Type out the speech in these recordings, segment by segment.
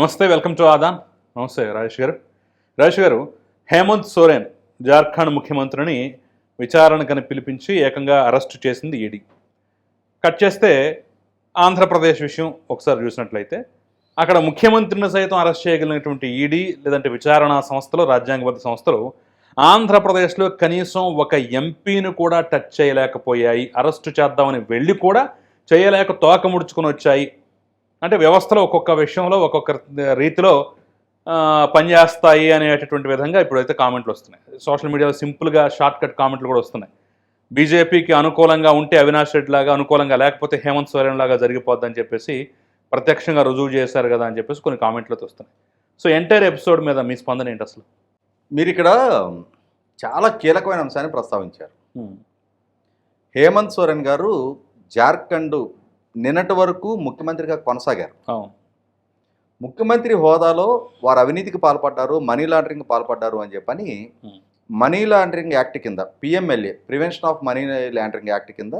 నమస్తే welcome to Aadan. నమస్తే రాజేష్ గారు. రాజేష్ గారు హేమంత్ సోరెన్ జార్ఖండ్ ముఖ్యమంత్రిని విచారణకని పిలిపించి ఏకంగా అరెస్ట్ చేసింది ఈడీ. కట్ చేస్తే ఆంధ్రప్రదేశ్ విషయం ఒకసారి చూసినట్లయితే అక్కడ ముఖ్యమంత్రిని సైతం అరెస్ట్ చేయగలిగినటువంటి ఈడీ లేదంటే విచారణ సంస్థలు రాజ్యాంగబద్ధ సంస్థలు ఆంధ్రప్రదేశ్లో కనీసం ఒక ఎంపీని కూడా టచ్ చేయలేకపోయాయి. అరెస్టు చేద్దామని వెళ్ళి కూడా చేయలేక తోక ముడుచుకొని వచ్చాయి. అంటే వ్యవస్థలో ఒక్కొక్క విషయంలో ఒక్కొక్క రీతిలో పనిచేస్తాయి అనేటటువంటి విధంగా ఇప్పుడైతే కామెంట్లు వస్తున్నాయి. సోషల్ మీడియాలో సింపుల్గా షార్ట్ కట్ కామెంట్లు కూడా వస్తున్నాయి. బీజేపీకి అనుకూలంగా ఉంటే అవినాష్ రెడ్డి లాగా అనుకూలంగా లేకపోతే హేమంత్ సోరెన్ లాగా జరిగిపోద్దని చెప్పేసి ప్రత్యక్షంగా రుజువు చేశారు కదా అని చెప్పేసి కొన్ని కామెంట్లు అయితే వస్తున్నాయి. సో ఎంటైర్ ఎపిసోడ్ మీద మీ స్పందన ఏంటి అసలు? మీరు ఇక్కడ చాలా కీలకమైన అంశాన్ని ప్రస్తావించారు. హేమంత్ సోరెన్ గారు జార్ఖండ్ నిన్నటి వరకు ముఖ్యమంత్రిగా కొనసాగారు. ముఖ్యమంత్రి హోదాలో వారు అవినీతికి పాల్పడ్డారు మనీ లాండరింగ్ పాల్పడ్డారు అని చెప్పని. మనీ లాండరింగ్ యాక్ట్ కింద PMLA prevention of money laundering act కింద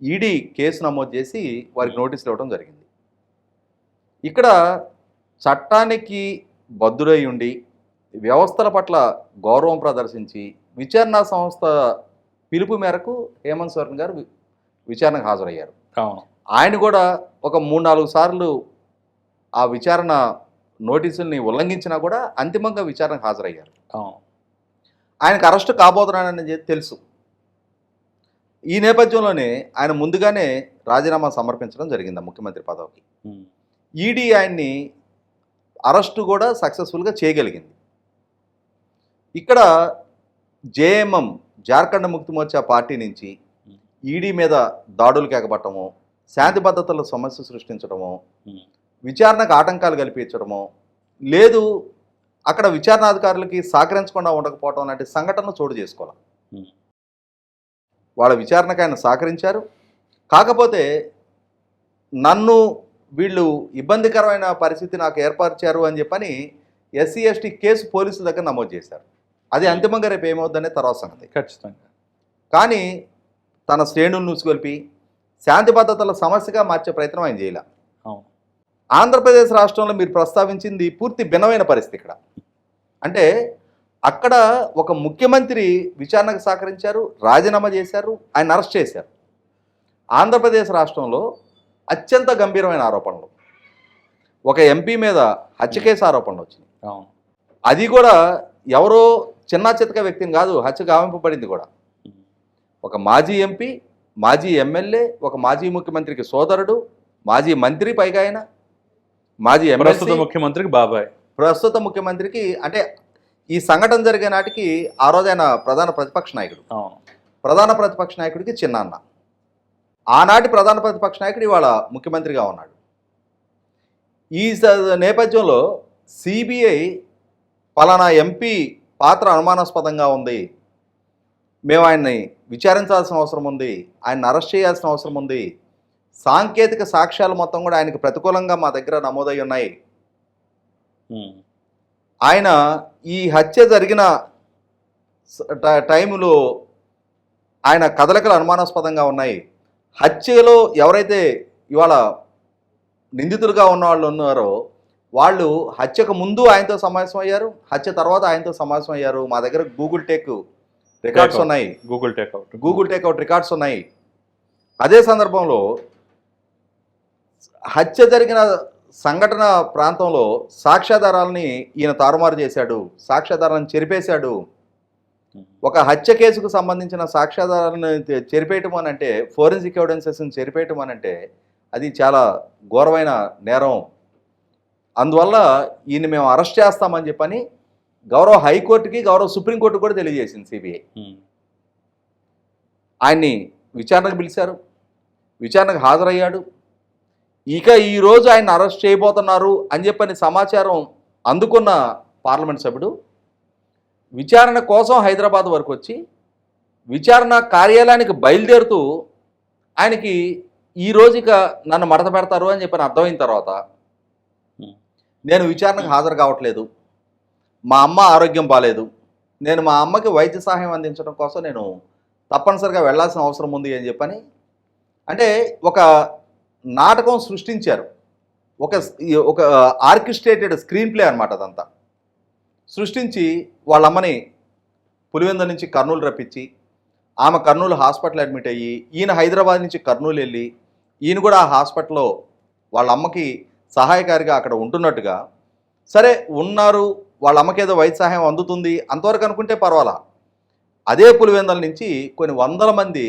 ఈడీ కేసు నమోదు చేసి వారికి నోటీసులు ఇవ్వడం జరిగింది. ఇక్కడ చట్టానికి బద్దుడై ఉండి వ్యవస్థల పట్ల గౌరవం ప్రదర్శించి విచారణ సంస్థ పిలుపు మేరకు హేమంత్ సోరెన్ గారు విచారణకు హాజరయ్యారు. ఆయన కూడా ఒక మూడు నాలుగు సార్లు ఆ విచారణ నోటీసుల్ని ఉల్లంఘించినా కూడా అంతిమంగా విచారణకు హాజరయ్యారు. ఆయనకు అరెస్టు కాబోతున్నాడని చెప్పి తెలుసు. ఈ నేపథ్యంలోనే ఆయన ముందుగానే రాజీనామా సమర్పించడం జరిగింది ముఖ్యమంత్రి పదవికి. ఈడీ ఆయన్ని అరెస్టు కూడా సక్సెస్ఫుల్గా చేయగలిగింది. ఇక్కడ జేఎంఎం జార్ఖండ్ ముక్తి మోర్చా పార్టీ నుంచి ఈడీ మీద దాడులు కేకబట్టము శాంతి భద్రతల సమస్య సృష్టించడము విచారణకు ఆటంకాలు కల్పించడము లేదు అక్కడ విచారణాధికారులకి సహకరించకుండా ఉండకపోవడం లాంటి సంఘటనలు చోటు చేసుకోవాలి. వాళ్ళ విచారణకు ఆయన సహకరించారు. కాకపోతే నన్ను వీళ్ళు ఇబ్బందికరమైన పరిస్థితి నాకు ఏర్పరిచారు అని చెప్పని ఎస్సీ ఎస్టీ కేసు పోలీసుల దగ్గర నమోదు చేశారు. అది అంతిమంగా రేపు ఏమవుద్దనే తర్వాత సంగతి. ఖచ్చితంగా. కానీ తన శ్రేణులను నూసుకొల్పి శాంతి భద్రతల సమస్యగా మార్చే ప్రయత్నం ఆయన చేయలే. ఆంధ్రప్రదేశ్ రాష్ట్రంలో మీరు ప్రస్తావించింది పూర్తి భిన్నమైన పరిస్థితి ఇక్కడ. అంటే అక్కడ ఒక ముఖ్యమంత్రి విచారణకు సహకరించారు రాజీనామా చేశారు ఆయన అరెస్ట్ చేశారు. ఆంధ్రప్రదేశ్ రాష్ట్రంలో అత్యంత గంభీరమైన ఆరోపణలు. ఒక ఎంపీ మీద హత్య కేసు ఆరోపణలు వచ్చినాయి. అవును. అది కూడా ఎవరో చిన్న చితక వ్యక్తిని కాదు హత్య గావింపబడింది కూడా. ఒక మాజీ ఎంపీ మాజీ ఎమ్మెల్యే ఒక మాజీ ముఖ్యమంత్రికి సోదరుడు మాజీ మంత్రి పైగా ఆయన మాజీ ప్రస్తుత ముఖ్యమంత్రికి బాబాయ్. ప్రస్తుత ముఖ్యమంత్రికి అంటే ఈ సంఘటన జరిగే నాటికి ఆ రోజు ఆయన ప్రధాన ప్రతిపక్ష నాయకుడు. ప్రధాన ప్రతిపక్ష నాయకుడికి చిన్నాన్న. ఆనాటి ప్రధాన ప్రతిపక్ష నాయకుడు ఇవాళ ముఖ్యమంత్రిగా ఉన్నాడు. ఈ నేపథ్యంలో సిబిఐ పలానా ఎంపీ పాత్ర అనుమానాస్పదంగా ఉంది. మేము ఆయన్ని విచారించాల్సిన అవసరం ఉంది. ఆయన్ని అరెస్ట్ చేయాల్సిన అవసరం ఉంది. సాంకేతిక సాక్ష్యాలు మొత్తం కూడా ఆయనకు ప్రతికూలంగా మా దగ్గర నమోదై ఉన్నాయి. ఆయన ఈ హత్య జరిగిన స- ట- టైములో ఆయన కదలికలు అనుమానాస్పదంగా ఉన్నాయి. హత్యలో ఎవరైతే ఇవాళ నిందితులుగా ఉన్న వాళ్ళు ఉన్నారో వాళ్ళు హత్యకు ముందు ఆయనతో సమావేశం అయ్యారు హత్య తర్వాత ఆయనతో సమావేశం అయ్యారు మా దగ్గర గూగుల్ టేక్ రికార్డ్స్. ఉన్నాయి. Google takeout Google takeout records ఉన్నాయి. అదే సందర్భంలో హత్య జరిగిన సంఘటన ప్రాంతంలో సాక్ష్యాధారాలని ఈయన తారుమారు చేశాడు. సాక్ష్యాధారాలను చెరిపేశాడు. ఒక హత్య కేసుకు సంబంధించిన సాక్ష్యాధారాలను చెరిపేయటం అని అంటే ఫోరెన్సిక్ ఎవిడెన్సెస్ని చెరిపేయటం అని అంటే అది చాలా ఘోరమైన నేరం. అందువల్ల ఈయన మేము అరెస్ట్ చేస్తామని చెప్పని గౌరవ హైకోర్టుకి గౌరవ సుప్రీంకోర్టుకి కూడా తెలియజేసింది సిబిఐ. ఆయన్ని విచారణకు పిలిచారు. విచారణకు హాజరయ్యాడు. ఇక ఈరోజు ఆయన అరెస్ట్ చేయబోతున్నారు అని చెప్పని సమాచారం అందుకున్న పార్లమెంట్ సభ్యుడు విచారణ కోసం హైదరాబాద్ వరకు వచ్చి విచారణ కార్యాలయానికి బయలుదేరుతూ ఆయనకి ఈ రోజు ఇక నన్ను మడత పెడతారు అని చెప్పని అర్థమైన తర్వాత నేను విచారణకు హాజరు కావట్లేదు. మా అమ్మ ఆరోగ్యం బాగాలేదు నేను మా అమ్మకి వైద్య సహాయం అందించడం కోసం నేను తప్పనిసరిగా వెళ్ళాల్సిన అవసరం ఉంది అని చెప్పని అంటే ఒక నాటకం సృష్టించారు. ఒక ఒక ఆర్కిస్ట్రేటెడ్ స్క్రీన్ ప్లే అనమాట అదంతా. సృష్టించి వాళ్ళ అమ్మని పులివెందుల నుంచి కర్నూలు రప్పించి ఆమె కర్నూలు హాస్పిటల్ అడ్మిట్ అయ్యి ఈయన హైదరాబాద్ నుంచి కర్నూలు వెళ్ళి ఈయన కూడా ఆ హాస్పిటల్లో వాళ్ళ అమ్మకి సహాయకారిగా అక్కడ ఉంటున్నట్టుగా సరే ఉన్నారు వాళ్ళ అమ్మకి ఏదో వైద్య సహాయం అందుతుంది. అంతవరకు అనుకుంటే పర్వాలా. అదే పులివెందుల నుంచి కొన్ని వందల మంది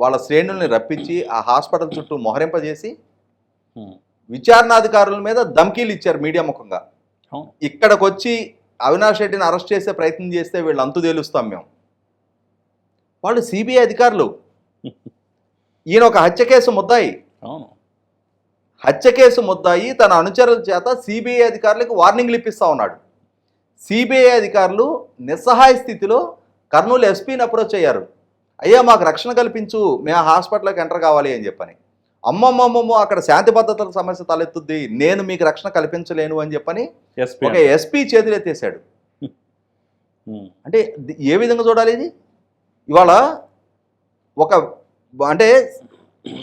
వాళ్ళ శ్రేణుల్ని రప్పించి ఆ హాస్పిటల్ చుట్టూ మొహరింపజేసి. విచారణాధికారుల మీద ధమ్కీలు ఇచ్చారు మీడియా ముఖంగా. ఇక్కడికి వచ్చి అవినాష్ రెడ్డిని అరెస్ట్ చేసే ప్రయత్నం చేస్తే వీళ్ళు అంతు తేలుస్తాం మేము. వాళ్ళు సిబిఐ అధికారులు. ఈయన ఒక హత్య కేసు ముద్దాయి. హత్య కేసు ముద్దాయి. తన అనుచరుల చేత సిబిఐ అధికారులకు వార్నింగ్లు ఇప్పిస్తా ఉన్నాడు. సిబిఐ అధికారులు నిస్సహాయ స్థితిలో కర్నూలు ఎస్పీని అప్రోచ్ అయ్యారు. అయ్యా మాకు రక్షణ కల్పించు మేము హాస్పిటల్కి ఎంటర్ కావాలి అని చెప్పని. అమ్మమ్మమ్మమ్మో అక్కడ శాంతి భద్రతల సమస్య తలెత్తుద్ది నేను మీకు రక్షణ కల్పించలేను అని చెప్పని ఎస్పీ ఒక ఎస్పీ చేతులెత్తేసాడు. అంటే ఏ విధంగా చూడాలి ఇది? ఇవాళ ఒక అంటే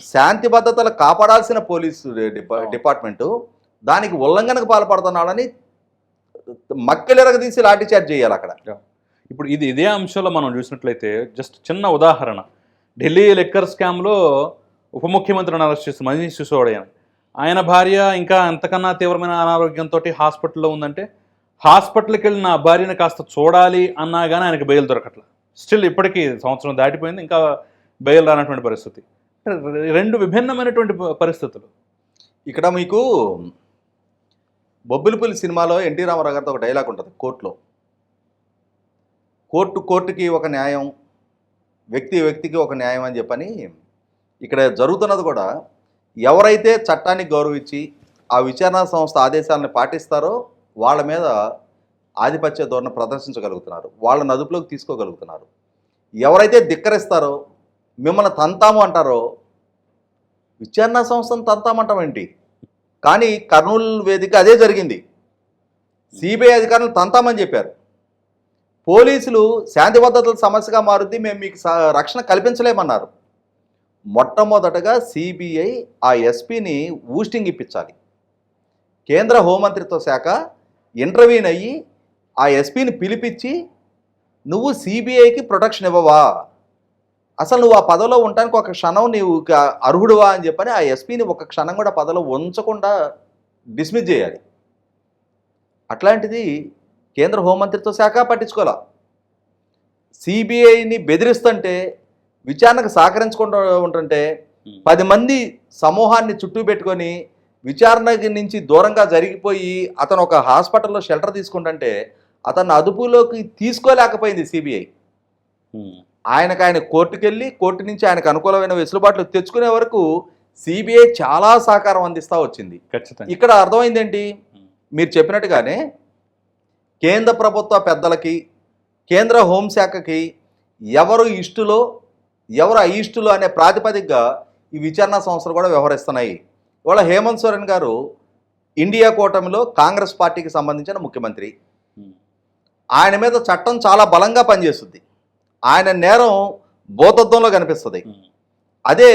శాంతి భద్రతలు కాపాడాల్సిన పోలీసు డిపా- డిపార్ట్మెంటు దానికి ఉల్లంఘనకు పాల్పడుతున్నాడని మక్కలెరగ తీసి లాఠీ చార్జ్ చేయాలి అక్కడ. ఇప్పుడు ఇది ఇదే అంశంలో మనం చూసినట్లయితే జస్ట్ చిన్న ఉదాహరణ. ఢిల్లీ లిక్కర్ స్కామ్లో ఉప ముఖ్యమంత్రిని అరెస్ట్ చేసిన మనీష్ సిసోడియా. ఆయన భార్య ఇంకా అంతకన్నా తీవ్రమైన అనారోగ్యంతో హాస్పిటల్లో ఉందంటే హాస్పిటల్కి వెళ్ళి నా భార్యను కాస్త చూడాలి అన్నా కానీ ఆయనకి బెయిల్ దొరకట్ల. స్టిల్ ఇప్పటికీ సంవత్సరం దాటిపోయింది ఇంకా బెయిల్ రానటువంటి పరిస్థితి. రెండు విభిన్నమైనటువంటి పరిస్థితులు. ఇక్కడ మీకు బొబ్బిలిపల్లి సినిమాలో ఎన్టీ రామారావు గారితో ఒక డైలాగ్ ఉంటుంది కోర్టులో. కోర్టు కోర్టుకి ఒక న్యాయం వ్యక్తి వ్యక్తికి ఒక న్యాయం అని చెప్పని ఇక్కడ జరుగుతున్నది కూడా. ఎవరైతే చట్టాన్ని గౌరవించి ఆ విచారణ సంస్థ ఆదేశాలను పాటిస్తారో వాళ్ళ మీద ఆధిపత్య ధోరణి ప్రదర్శించగలుగుతున్నారు. వాళ్ళని అదుపులోకి తీసుకోగలుగుతున్నారు. ఎవరైతే ధిక్కరిస్తారో మిమ్మల్ని తంతాము అంటారో విచారణ సంస్థను తంతామంటాం ఏంటి కానీ కర్నూలు వేదిక అదే జరిగింది. సిబిఐ అధికారులు తంతామని చెప్పారు. పోలీసులు శాంతి భద్రతల సమస్యగా మారుద్ది మేము మీకు రక్షణ కల్పించలేమన్నారు. మొట్టమొదటగా సిబిఐ ఆ ఎస్పీని ఊస్టింగ్ ఇప్పించాలి. కేంద్ర హోంమంత్రిత్వ శాఖ ఇంటర్వ్యూన్ అయ్యి ఆ ఎస్పీని పిలిపించి నువ్వు సిబిఐకి ప్రొటెక్షన్ ఇవ్వవా? అసలు నువ్వు ఆ పదవిలో ఉండడానికి ఒక క్షణం నీవు అర్హుడువా అని చెప్పని ఆ ఎస్పీని ఒక క్షణం కూడా పదవిలో ఉంచకుండా డిస్మిస్ చేయాలి. అట్లాంటిది కేంద్ర హోంమంత్రిత్వ శాఖ పట్టించుకోవాలా సిబిఐని బెదిరిస్తుంటే విచారణకు సహకరించకుండా ఉంటుంటే పది మంది సమూహాన్ని చుట్టూ పెట్టుకొని విచారణ నుంచి దూరంగా జరిగిపోయి అతను ఒక హాస్పిటల్లో షెల్టర్ తీసుకుంటుంటే అతన్ని అదుపులోకి తీసుకోలేకపోయింది సిబిఐ. ఆయనకు ఆయన కోర్టుకు వెళ్ళి కోర్టు నుంచి ఆయనకు అనుకూలమైన వెసులుబాట్లు తెచ్చుకునే వరకు సిబిఐ చాలా సహకారం అందిస్తూ వచ్చింది. ఖచ్చితంగా. ఇక్కడ అర్థమైంది ఏంటి మీరు చెప్పినట్టుగానే కేంద్ర ప్రభుత్వ పెద్దలకి కేంద్ర హోంశాఖకి ఎవరు ఇష్టులో ఎవరు అయిష్టులో అనే ప్రాతిపదికగా ఈ విచారణ సంస్థలు కూడా వ్యవహరిస్తున్నాయి. ఇవాళ హేమంత్ సోరెన్ గారు ఇండియా కూటమిలో కాంగ్రెస్ పార్టీకి సంబంధించిన ముఖ్యమంత్రి. ఆయన మీద చట్టం చాలా బలంగా పనిచేస్తుంది. ఆయన నేరం భూతత్వంలో కనిపిస్తుంది. అదే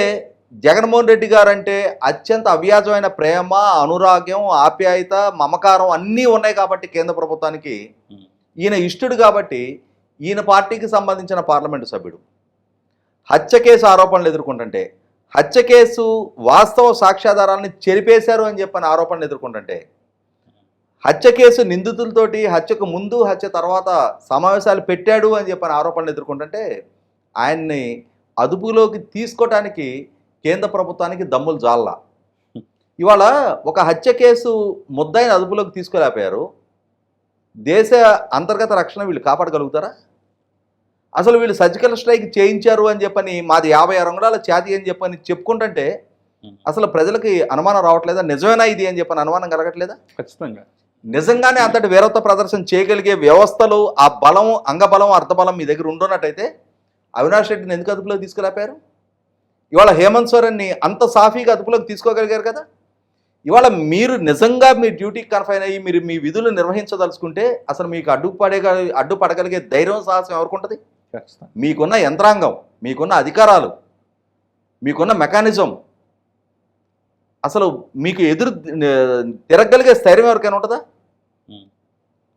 జగన్మోహన్ రెడ్డి గారు అంటే అత్యంత అవ్యాజమైన ప్రేమ అనురాగ్యం ఆప్యాయత మమకారం అన్నీ ఉన్నాయి కాబట్టి కేంద్ర ప్రభుత్వానికి. ఈయన ఇష్టుడు కాబట్టి ఈయన పార్టీకి సంబంధించిన పార్లమెంటు సభ్యుడు హత్య కేసు ఆరోపణలు ఎదుర్కొంటుంటే హత్య కేసు వాస్తవ సాక్ష్యాధారాలను చెరిపేశారు అని చెప్పని ఆరోపణలు ఎదుర్కొంటుంటే హత్య కేసు నిందితులతోటి హత్యకు ముందు హత్య తర్వాత సమావేశాలు పెట్టాడు అని చెప్పని ఆరోపణలు ఎదుర్కొంటుంటే ఆయన్ని అదుపులోకి తీసుకోవటానికి కేంద్ర ప్రభుత్వానికి దమ్ములు జాల్లా. ఇవాళ ఒక హత్య కేసు ముద్దాయిని అదుపులోకి తీసుకోలేకపోయారు. దేశ అంతర్గత రక్షణ వీళ్ళు కాపాడగలుగుతారా? అసలు వీళ్ళు సర్జికల్ స్ట్రైక్ చేయించారు అని చెప్పని మాది యాభై ఆరు అంగుళాల ఛాతి అని చెప్పని చెప్పుకుంటుంటే అసలు ప్రజలకి అనుమానం రావట్లేదా? నిజమేనా ఇది అని చెప్పని అనుమానం కలగట్లేదా? ఖచ్చితంగా. నిజంగానే అంతటి వీరత్వ ప్రదర్శన చేయగలిగే వ్యవస్థలు ఆ బలం అంగబలం అర్థబలం మీ దగ్గర ఉండున్నట్టయితే అవినాష్ రెడ్డిని ఎందుకు అదుపులోకి తీసుకురాపారు? ఇవాళ హేమంత్ సోరెన్ని అంత సాఫీగా అదుపులోకి తీసుకోగలిగారు కదా? ఇవాళ మీరు నిజంగా మీ డ్యూటీకి కన్ఫైన్ అయ్యి మీరు మీ విధులు నిర్వహించదలుచుకుంటే అసలు మీకు అడ్డుపడే అడ్డుపడగలిగే ధైర్యం సాహసం ఎవరికి మీకున్న యంత్రాంగం మీకున్న అధికారాలు మీకున్న మెకానిజం. అసలు మీకు ఎదురు తిరగలిగే స్థైర్యం ఎవరికైనా ఉంటుందా?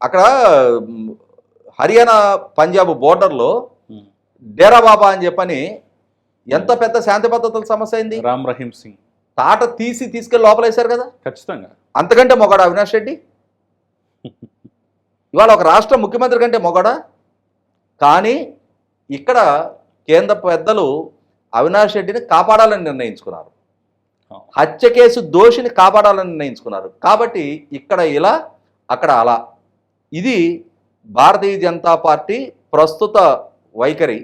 అక్కడ హర్యానా పంజాబ్ బోర్డర్లో. డేరా బాబా అని చెప్పని ఎంత పెద్ద శాంతి భద్రతల సమస్య అయింది? రామ్ రహీం సింగ్. తాట తీసి తీసుకెళ్ళి లోపలేశారు కదా? ఖచ్చితంగా. అంతకంటే మొగాడు అవినాష్ రెడ్డి? ఇవాళ ఒక రాష్ట్ర ముఖ్యమంత్రి కంటే మొగాడా? కానీ ఇక్కడ కేంద్ర పెద్దలు అవినాష్ రెడ్డిని కాపాడాలని నిర్ణయించుకున్నారు. హత్య కేసు దోషిని కాపాడాలని నిర్ణయించుకున్నారు. కాబట్టి ఇక్కడ ఇలా అక్కడ అలా. ఇది భారతీయ జనతా పార్టీ ప్రస్తుత వైఖరి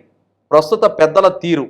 ప్రస్తుత పెద్దల తీరు.